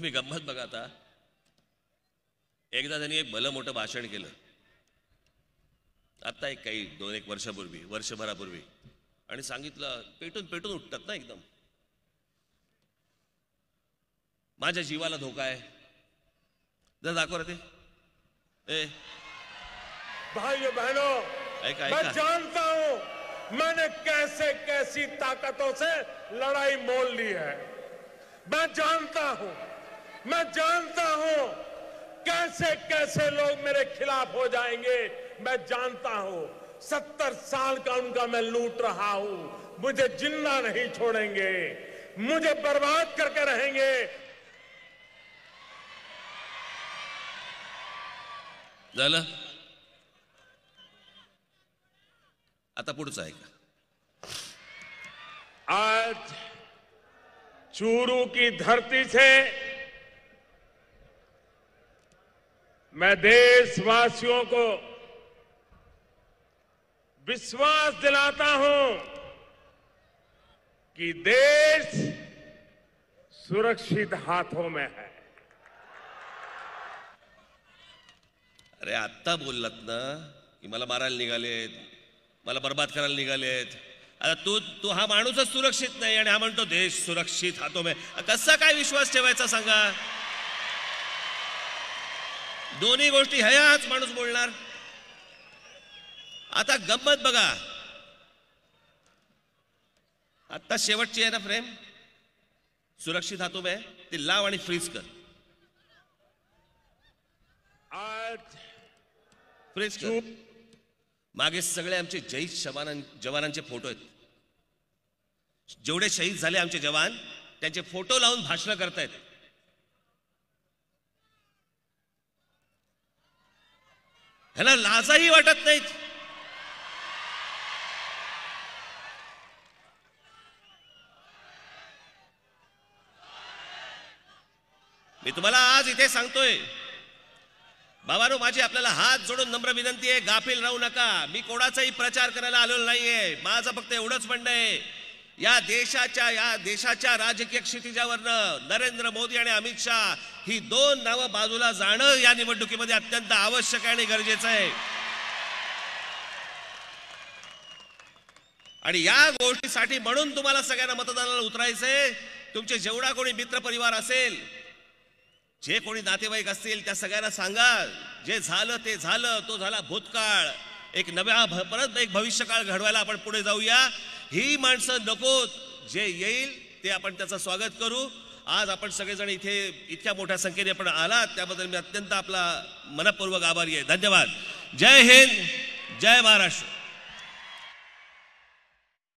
तुम्ही गंमत बघा आता. एकदा त्यांनी एक भलं मोठं भाषण केलं. आत्ता एक काही दोन एक वर्षापूर्वी वर्षभरापूर्वी. आणि सांगितलं पेटून पेटून उठतात ना एकदम. माझ्या जीवाला धोका आहे. जर दाखव ते. ए. भाइयों बहनों ऐका मैं जानता हूं मैंने कैसे कैसी ताकतों से लड़ाई मोल ली है। मैं जानता हूं मैं जानता हूँ कैसे कैसे लोग मेरे खिलाफ हो जाएँगे। मैं जानता हूँ सत्तर साल का उनका मैं लूट रहा हूँ। मुझे ज़िंदा नहीं छोड़ेंगे। मुझे बर्बाद करके रहेंगे। झालं। आता पुढचं ऐका आज चूरू की धरती से मैं देशवासियों को विश्वास दिलाता हूं कि देश सुरक्षित हाथों में है। अरे आत्ता बोललात ना की मला मारायला निघालेत मला बर्बाद करायला निघालेत. आता तू तू हा माणूसच सुरक्षित नाही आणि हा म्हणतो देश सुरक्षित हातो में. कसा काय विश्वास ठेवायचा सांगा? दोन्ही गोष्टी हयाच माणूस बोलणार. आता गंमत बघा. आत्ता शेवटची आहे ना फ्रेम? सुरक्षित हातो में ती लाव आणि फ्रीज कर. फ्रीज कर. मागे सगळे आमचे जवानां जवानांचे फोटो आहेत. जेवढे शहीद झाले आमचे जवान त्यांचे फोटो लावून भाषण करतायत. ह्याला लाजाही वाटत नाहीत. मी तुम्हाला आज इथे सांगतोय बाबानो माझी आपल्याला हात जोडून नम्र विनंती आहे गाफील राहू नका. मी कोणाचाही प्रचार करायला आलेलो नाहीये. माझं फक्त एवढंच म्हणणं आहे. या देशाच्या या देशाच्या राजकीय क्षितिजावरनं नरेंद्र मोदी आणि अमित शहा ही दोन नावं बाजूला जाणं या निवडणुकीमध्ये अत्यंत आवश्यक आणि गरजेचं आहे. आणि या गोष्टीसाठी म्हणून तुम्हाला सगळ्यांना मतदानाला उतरायचंय तुमचे जेवढा कोणी मित्र परिवार असेल जे कोणी नातेवाईक असतील त्या सगळ्यांना सांगा जे झालं ते झालं तो झाला भूतकाळ. एक नव्या परत एक भविष्यकाळ घडवायला आपण पुढे जाऊया. ही माणसं नकोत जे येईल ते आपण त्याचं स्वागत करू. आज आपण सगळेजण इथे इतक्या मोठ्या संख्येने आपण आलात त्याबद्दल मी अत्यंत आपला मनपूर्वक आभारी आहे. धन्यवाद. जय हिंद जय महाराष्ट्र.